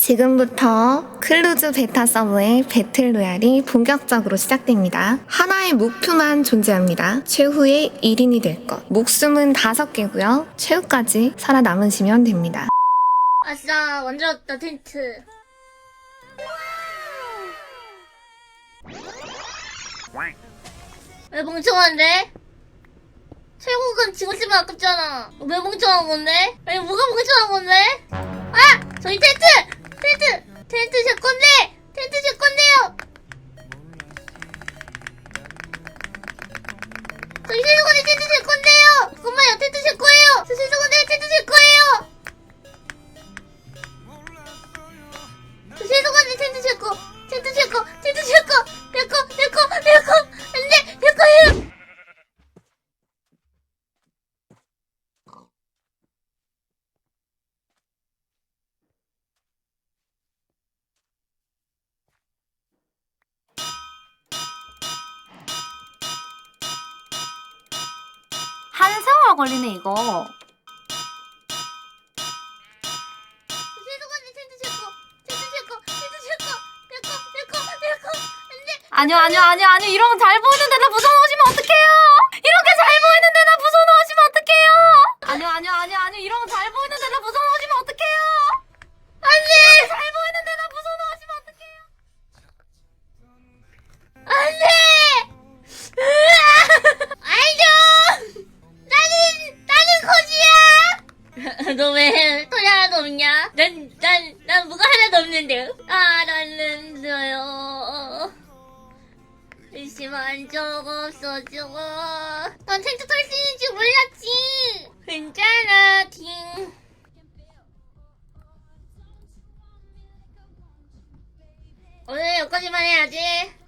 지금부터 클루즈 베타 서버의 배틀 로얄이 본격적으로 시작됩니다. 하나의 목표만 존재합니다. 최후의 1인이 될 것. 목숨은 5개고요. 최후까지 살아남으시면 됩니다. 아싸 만들었다 텐트 왜 멍청한데? 최고금 지고 쓰면 아깝잖아 왜 멍청한 건데? 아니 뭐가 멍청한 건데? 아! 저희 텐트! 텐트! 텐트 제 건데! 텐트 제 건데요! 저희 세수건데 텐트 제 건데요! 잠깐만요 텐트 제 3초나 걸리네 이거. 아니요 아니요 아니요 아니요. 이런 거 잘 보이는데 나 부서 놓으시면 어떡해요? 이렇게 잘 보이는데 나 부서 너 왜 소리 하나도 없냐? 난, 난, 난 뭐가 하나도 없는데. 알았는데요. 의심한 적 없어져. 난 텐트 탈 수 있는 줄 몰랐지. 괜찮아, 팅. 오늘 여기까지만 해야지. 아,